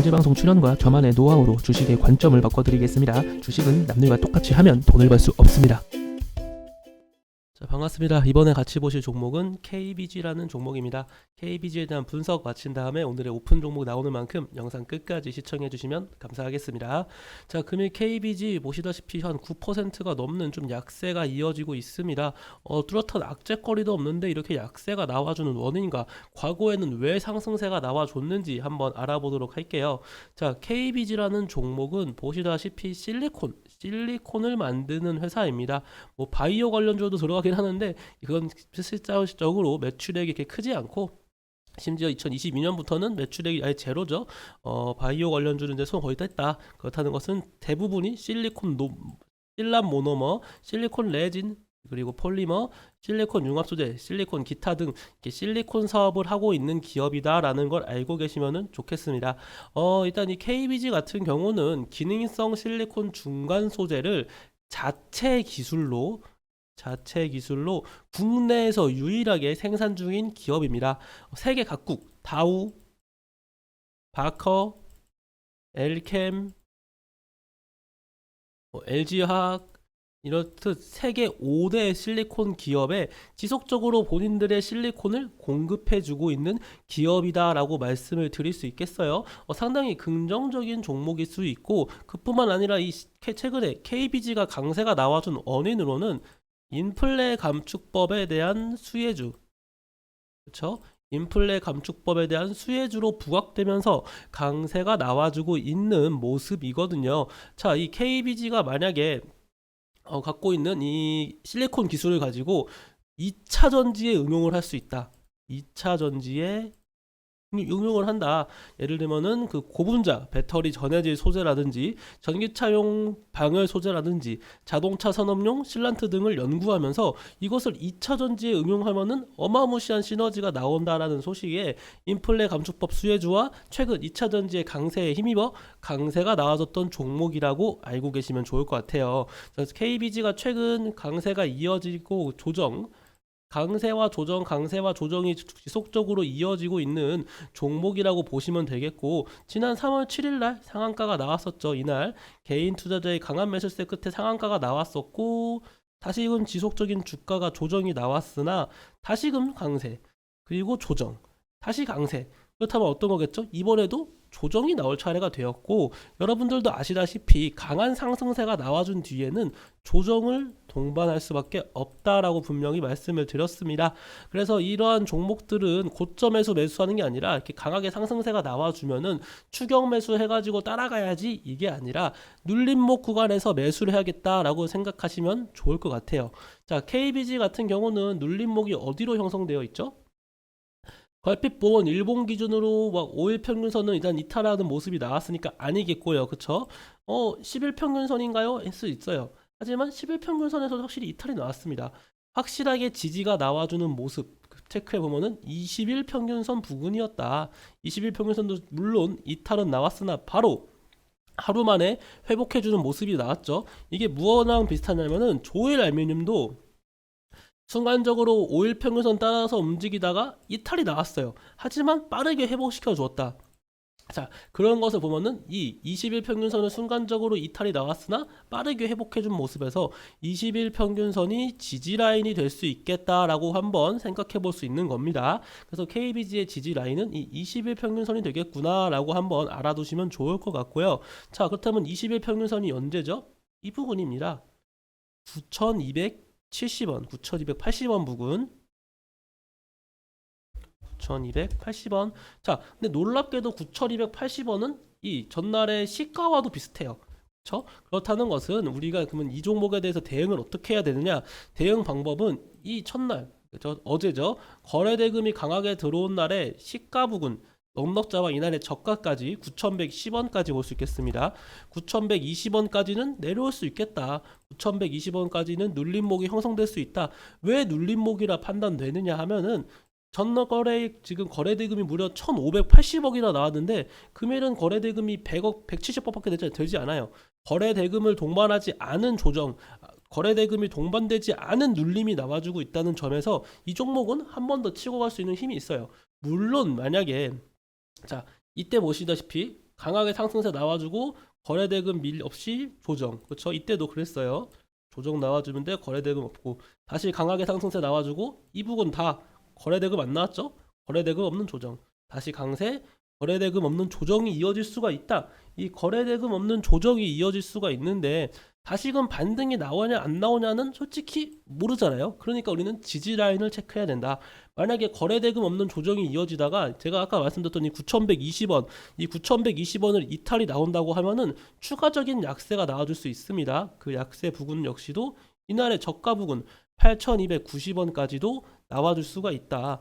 공개방송 출연과 저만의 노하우로 주식의 관점을 바꿔드리겠습니다. 주식은 남들과 똑같이 하면 돈을 벌 수 없습니다. 자, 반갑습니다. 이번에 같이 보실 종목은 KBG라는 종목입니다. KBG에 대한 분석 마친 다음에 오늘의 오픈 종목 나오는 만큼 영상 끝까지 시청해 주시면 감사하겠습니다. 자, 금일 KBG 보시다시피 한 9%가 넘는 좀 약세가 이어지고 있습니다. 어, 뚜렷한 악재거리도 없는데 이렇게 약세가 나와주는 원인과 과거에는 왜 상승세가 나와줬는지 한번 알아보도록 할게요. 자, KBG라는 종목은 보시다시피 실리콘, 실리콘을 만드는 회사입니다. 뭐 바이오 관련주도 들어가긴 하는데 이건 실질적으로 매출액이 이렇게 크지 않고 심지어 2022년부터는 매출액이 아예 제로죠. 어, 바이오 관련주는 이제 손 거의 뗐다. 그렇다는 것은 대부분이 실리콘 노, 실람 모노머, 실리콘 레진 그리고 폴리머, 실리콘 융합 소재, 실리콘 기타 등 실리콘 사업을 하고 있는 기업이다라는 걸 알고 계시면 좋겠습니다. 어, 일단 이 KBG 같은 경우는 기능성 실리콘 중간 소재를 자체 기술로 자체 기술로 국내에서 유일하게 생산 중인 기업입니다. 세계 각국 다우, 바커, 엘캠, 뭐 LG화학 이렇듯 세계 5대 실리콘 기업에 지속적으로 본인들의 실리콘을 공급해주고 있는 기업이다라고 말씀을 드릴 수 있겠어요. 어, 상당히 긍정적인 종목일 수 있고 그뿐만 아니라 이 최근에 KBG가 강세가 나와준 원인으로는 인플레 감축법에 대한 수혜주, 그렇죠? 인플레 감축법에 대한 수혜주로 부각되면서 강세가 나와주고 있는 모습이거든요. 자, 이 KBG가 만약에 어, 갖고 있는 이 실리콘 기술을 가지고 2차 전지에 응용을 할 수 있다. 2차 전지에 응용을 한다. 예를 들면은 그 고분자 배터리 전해질 소재라든지 전기차용 방열 소재라든지 자동차 산업용 실란트 등을 연구하면서 이것을 2차 전지에 응용하면은 어마무시한 시너지가 나온다라는 소식에 인플레 감축법 수혜주와 최근 2차 전지의 강세에 힘입어 강세가 나와졌던 종목이라고 알고 계시면 좋을 것 같아요. KBG가 최근 강세가 이어지고 조정 강세와 조정, 강세와 조정이 지속적으로 이어지고 있는 종목이라고 보시면 되겠고 지난 3월 7일 날 상한가가 나왔었죠. 이날 개인 투자자의 강한 매수세 끝에 상한가가 나왔었고 다시금 지속적인 주가가 조정이 나왔으나 다시금 강세 그리고 조정 다시 강세 그렇다면 어떤 거겠죠? 이번에도 조정이 나올 차례가 되었고 여러분들도 아시다시피 강한 상승세가 나와준 뒤에는 조정을 동반할 수밖에 없다라고 분명히 말씀을 드렸습니다. 그래서 이러한 종목들은 고점에서 매수하는 게 아니라 이렇게 강하게 상승세가 나와주면은 추격 매수 해가지고 따라가야지 이게 아니라 눌림목 구간에서 매수를 해야겠다라고 생각하시면 좋을 것 같아요. 자, KBG 같은 경우는 눌림목이 어디로 형성되어 있죠? 걸핏 보면 일본 기준으로 막 5일 평균선은 일단 이탈하는 모습이 나왔으니까 아니겠고요. 그쵸? 어, 10일 평균선인가요? 할 수 있어요. 하지만 10일 평균선에서도 확실히 이탈이 나왔습니다. 확실하게 지지가 나와주는 모습 체크해 보면은 20일 평균선 부근이었다. 20일 평균선도 물론 이탈은 나왔으나 바로 하루 만에 회복해주는 모습이 나왔죠. 이게 무엇랑 비슷하냐면은 조일 알루미늄도 순간적으로 5일 평균선 따라서 움직이다가 이탈이 나왔어요. 하지만 빠르게 회복시켜 주었다. 자, 그런 것을 보면은 이 20일 평균선은 순간적으로 이탈이 나왔으나 빠르게 회복해 준 모습에서 20일 평균선이 지지 라인이 될 수 있겠다라고 한번 생각해 볼 수 있는 겁니다. 그래서 KBG의 지지 라인은 이 20일 평균선이 되겠구나라고 한번 알아두시면 좋을 것 같고요. 자, 그렇다면 20일 평균선이 언제죠? 이 부분입니다. 9,270원, 9,280원 부근. 9,280원. 자, 근데 놀랍게도 9,280원은 이 전날의 시가와도 비슷해요. 그렇죠? 그렇다는 것은 우리가 그러면 이 종목에 대해서 대응을 어떻게 해야 되느냐? 대응 방법은 이 첫날, 저 어제죠. 거래 대금이 강하게 들어온 날에 시가 부근 넉넉자와 이날의 저가까지 9,110원까지 볼수 있겠습니다. 9,120원까지는 내려올 수 있겠다. 9,120원까지는 눌림목이 형성될 수 있다. 왜 눌림목이라 판단되느냐 하면은 전날 거래 지금 거래 대금이 무려 1,580억이나 나왔는데 금일은 거래 대금이 100억, 170억밖에 되지, 되지 않아요. 거래 대금을 동반하지 않은 조정, 거래 대금이 동반되지 않은 눌림이 나와주고 있다는 점에서 이 종목은 한 번 더 치고 갈 수 있는 힘이 있어요. 물론 만약에 자 이때 보시다시피 강하게 상승세 나와주고 거래대금 밀 없이 조정. 그렇죠? 이때도 그랬어요. 조정 나와주는데 거래대금 없고 다시 강하게 상승세 나와주고 이 부분 다 거래대금 안 나왔죠? 거래대금 없는 조정. 다시 강세 거래대금 없는 조정이 이어질 수가 있다. 이 거래대금 없는 조정이 이어질 수가 있는데 다시금 반등이 나오냐 안 나오냐는 솔직히 모르잖아요. 그러니까 우리는 지지 라인을 체크해야 된다. 만약에 거래 대금 없는 조정이 이어지다가 제가 아까 말씀드렸던 이 9,120원, 이 9,120원을 이탈이 나온다고 하면은 추가적인 약세가 나와줄 수 있습니다. 그 약세 부분 역시도 이날의 저가 부분 8,290원까지도 나와줄 수가 있다.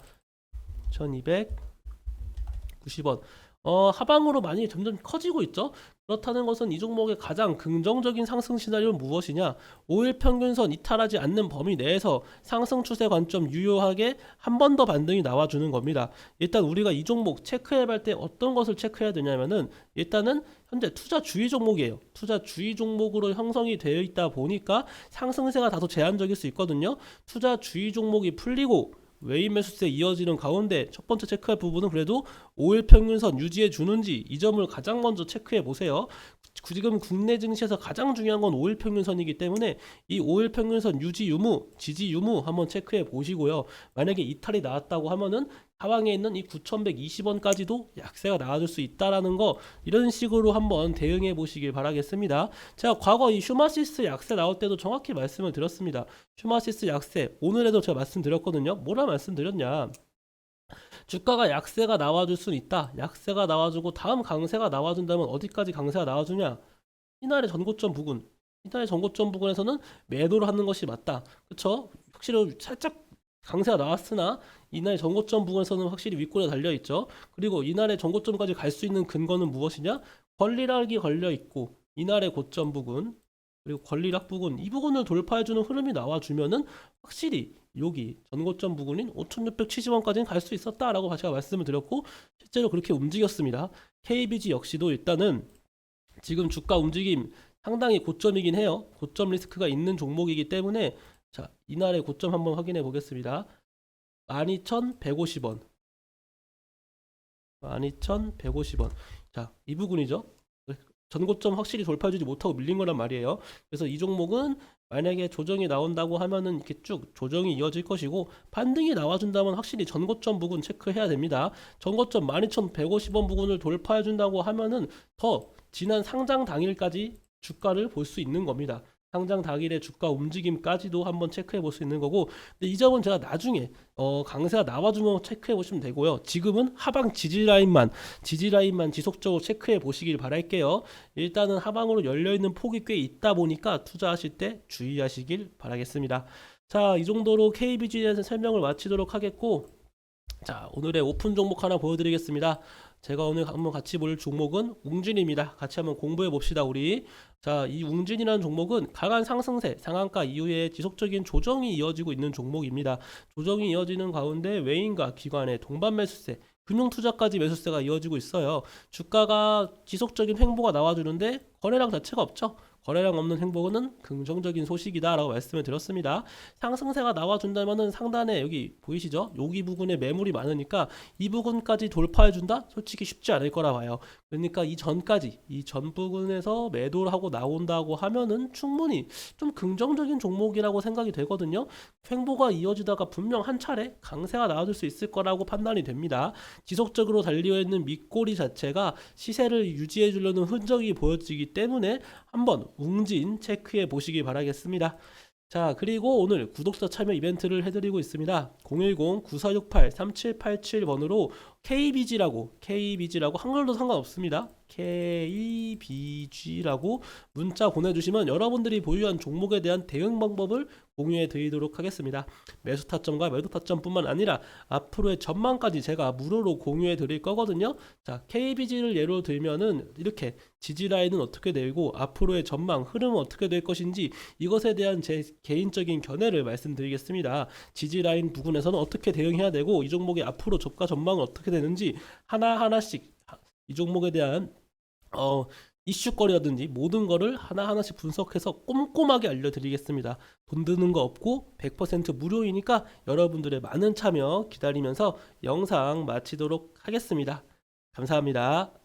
1,290원. 어, 하방으로 많이 점점 커지고 있죠. 그렇다는 것은 이 종목의 가장 긍정적인 상승 시나리오는 무엇이냐? 5일 평균선 이탈하지 않는 범위 내에서 상승 추세 관점 유효하게 한 번 더 반등이 나와주는 겁니다. 일단 우리가 이 종목 체크해 볼 때 어떤 것을 체크해야 되냐면은 일단은 현재 투자 주의 종목이에요. 투자 주의 종목으로 형성이 되어 있다 보니까 상승세가 다소 제한적일 수 있거든요. 투자 주의 종목이 풀리고 외인 매수세 이어지는 가운데 첫 번째 체크할 부분은 그래도 5일 평균선 유지해 주는지 이 점을 가장 먼저 체크해 보세요. 구- 지금 국내 증시에서 가장 중요한 건 5일 평균선이기 때문에 이 5일 평균선 유지 유무, 지지 유무 한번 체크해 보시고요. 만약에 이탈이 나왔다고 하면은 하방에 있는 이 9,120원까지도 약세가 나와줄 수 있다라는 거 이런 식으로 한번 대응해 보시길 바라겠습니다. 제가 과거 이 슈마시스 약세 나올 때도 정확히 말씀을 드렸습니다. 슈마시스 약세 오늘에도 제가 말씀드렸거든요. 뭐라 말씀드렸냐? 주가가 약세가 나와줄 수는 있다. 약세가 나와주고 다음 강세가 나와준다면 어디까지 강세가 나와주냐? 이날의 전고점 부근, 이날의 전고점 부근에서는 매도를 하는 것이 맞다. 그쵸? 확실히 살짝 강세가 나왔으나 이날의 전고점 부근에서는 확실히 윗골에 달려 있죠. 그리고 이날의 전고점까지 갈 수 있는 근거는 무엇이냐? 권리락이 걸려 있고 이날의 고점 부근 그리고 권리락 부근 이 부분을 돌파해주는 흐름이 나와주면은 확실히 여기 전고점 부근인 5,670원까지는 갈 수 있었다라고 제가 말씀을 드렸고 실제로 그렇게 움직였습니다. KBG 역시도 일단은 지금 주가 움직임 상당히 고점이긴 해요. 고점 리스크가 있는 종목이기 때문에 자 이날의 고점 한번 확인해 보겠습니다. 12,150원 12,150원 자 이 부분이죠. 전고점 확실히 돌파해주지 못하고 밀린 거란 말이에요. 그래서 이 종목은 만약에 조정이 나온다고 하면은 이렇게 쭉 조정이 이어질 것이고 반등이 나와준다면 확실히 전고점 부분 체크해야 됩니다. 전고점 12,150원 부분을 돌파해준다고 하면은 더 지난 상장 당일까지 주가를 볼 수 있는 겁니다. 상장 당일의 주가 움직임까지도 한번 체크해 볼 수 있는 거고 근데 이 점은 제가 나중에 어, 강세가 나와주면 체크해 보시면 되고요. 지금은 하방 지지 라인만 지지 라인만 지속적으로 체크해 보시길 바랄게요. 일단은 하방으로 열려 있는 폭이 꽤 있다 보니까 투자하실 때 주의하시길 바라겠습니다. 자, 이 정도로 KBG에 대해서 설명을 마치도록 하겠고 자, 오늘의 오픈 종목 하나 보여드리겠습니다. 제가 오늘 한번 같이 볼 종목은 웅진입니다. 같이 한번 공부해 봅시다, 우리. 자, 이 웅진이라는 종목은 강한 상승세, 상한가 이후에 지속적인 조정이 이어지고 있는 종목입니다. 조정이 이어지는 가운데 외인과 기관의 동반 매수세, 금융 투자까지 매수세가 이어지고 있어요. 주가가 지속적인 횡보가 나와주는데 거래량 자체가 없죠. 거래량 없는 행보는 긍정적인 소식이다라고 말씀을 드렸습니다. 상승세가 나와준다면은 상단에 여기 보이시죠? 여기 부분에 매물이 많으니까 이 부분까지 돌파해준다? 솔직히 쉽지 않을 거라 봐요. 그러니까 이 전까지 이 전 부분에서 매도를 하고 나온다고 하면은 충분히 좀 긍정적인 종목이라고 생각이 되거든요. 횡보가 이어지다가 분명 한 차례 강세가 나와줄 수 있을 거라고 판단이 됩니다. 지속적으로 달려 있는 밑꼬리 자체가 시세를 유지해 주려는 흔적이 보여지기 때문에 한번 웅진 체크해 보시기 바라겠습니다. 자, 그리고 오늘 구독자 참여 이벤트를 해드리고 있습니다. 010-9468-3787번으로 KBG라고, KBG라고 한글도 상관없습니다. KBG라고 문자 보내주시면 여러분들이 보유한 종목에 대한 대응 방법을 공유해 드리도록 하겠습니다. 매수 타점과 매도 타점뿐만 아니라 앞으로의 전망까지 제가 무료로 공유해 드릴 거거든요. 자, KBG를 예로 들면은 이렇게 지지 라인은 어떻게 되고 앞으로의 전망, 흐름은 어떻게 될 것인지 이것에 대한 제 개인적인 견해를 말씀드리겠습니다. 지지 라인 부분에서는 어떻게 대응해야 되고 이 종목의 앞으로 저가 전망은 어떻게 되는지 하나 하나씩 이 종목에 대한 어 이슈거리라든지 모든 거를 하나하나씩 분석해서 꼼꼼하게 알려드리겠습니다. 돈 드는 거 없고 100% 무료이니까 여러분들의 많은 참여 기다리면서 영상 마치도록 하겠습니다. 감사합니다.